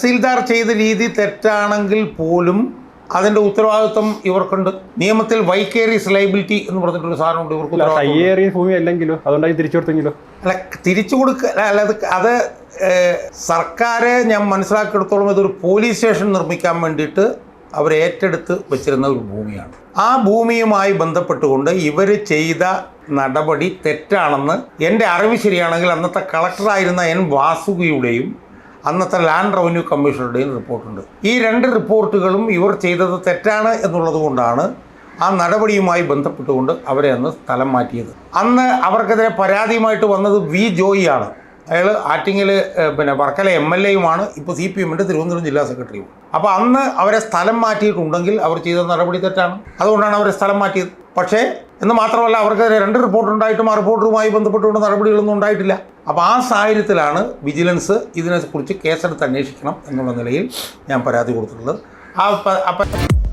തഹസീൽദാർ ചെയ്ത രീതി തെറ്റാണെങ്കിൽ പോലും അതിന്റെ ഉത്തരവാദിത്വം ഇവർക്കുണ്ട്. നിയമത്തിൽ വൈക്കേറിയസ് ലൈബിലിറ്റി എന്ന് പറഞ്ഞിട്ടുള്ള സാധനമുണ്ട് ഇവർക്ക് ഉത്തരവാദിത്വം. കയ്യേറിയ ഭൂമി അല്ലെങ്കിലോ അതുകൊണ്ടായി തിരിച്ചു കൊടുത്തെങ്കിലോ? അല്ല തിരിച്ചു കൊടുക്ക അല്ല അത് അത് സർക്കാരെ ഞാൻ മനസ്സിലാക്കിയെടുത്തോളം ഇതൊരു പോലീസ് സ്റ്റേഷൻ നിർമ്മിക്കാൻ വേണ്ടിയിട്ട് അവർ ഏറ്റെടുത്ത് വെച്ചിരുന്ന ഒരു ഭൂമിയാണ്. ആ ഭൂമിയുമായി ബന്ധപ്പെട്ടുകൊണ്ട് ഇവർ ചെയ്ത നടപടി തെറ്റാണെന്ന് എന്റെ അറിവ് ശരിയാണെങ്കിൽ അന്നത്തെ കളക്ടറായിരുന്ന എൻ വാസുകിയുടെയും അന്നത്തെ ലാൻഡ് റവന്യൂ കമ്മീഷണറുടെയും റിപ്പോർട്ടുണ്ട്. ഈ രണ്ട് റിപ്പോർട്ടുകളും ഇവർ ചെയ്തത് തെറ്റാണ് എന്നുള്ളതുകൊണ്ടാണ് ആ നടപടിയുമായി ബന്ധപ്പെട്ടുകൊണ്ട് അവരെ അന്ന് സ്ഥലം മാറ്റിയത്. അന്ന് അവർക്കെതിരെ പരാതിയുമായിട്ട് വന്നത് വി ജോയിയാണ്. അയാൾ ആറ്റിങ്ങൽ പിന്നെ വർക്കല എം എൽ എയുമാണ്. ഇപ്പോൾ സി പി എമ്മിന്റെ തിരുവനന്തപുരം ജില്ലാ സെക്രട്ടറിയും. അപ്പോൾ അന്ന് അവരെ സ്ഥലം മാറ്റിയിട്ടുണ്ടെങ്കിൽ അവർ ചെയ്ത നടപടി തെറ്റാണ്. അതുകൊണ്ടാണ് അവരെ സ്ഥലം മാറ്റിയത്. പക്ഷേ എന്ന് മാത്രമല്ല അവർക്കെതിരെ രണ്ട് റിപ്പോർട്ടുണ്ടായിട്ടും ആ റിപ്പോർട്ടറുമായി ബന്ധപ്പെട്ടുകൊണ്ട് നടപടികളൊന്നും ഉണ്ടായിട്ടില്ല. അപ്പോൾ ആ സാഹചര്യത്തിലാണ് വിജിലൻസ് ഇതിനെക്കുറിച്ച് കേസെടുത്ത് അന്വേഷിക്കണം എന്നുള്ള നിലയിൽ ഞാൻ പരാതി കൊടുത്തിട്ടുള്ളത്. ആ പ- ആ പ-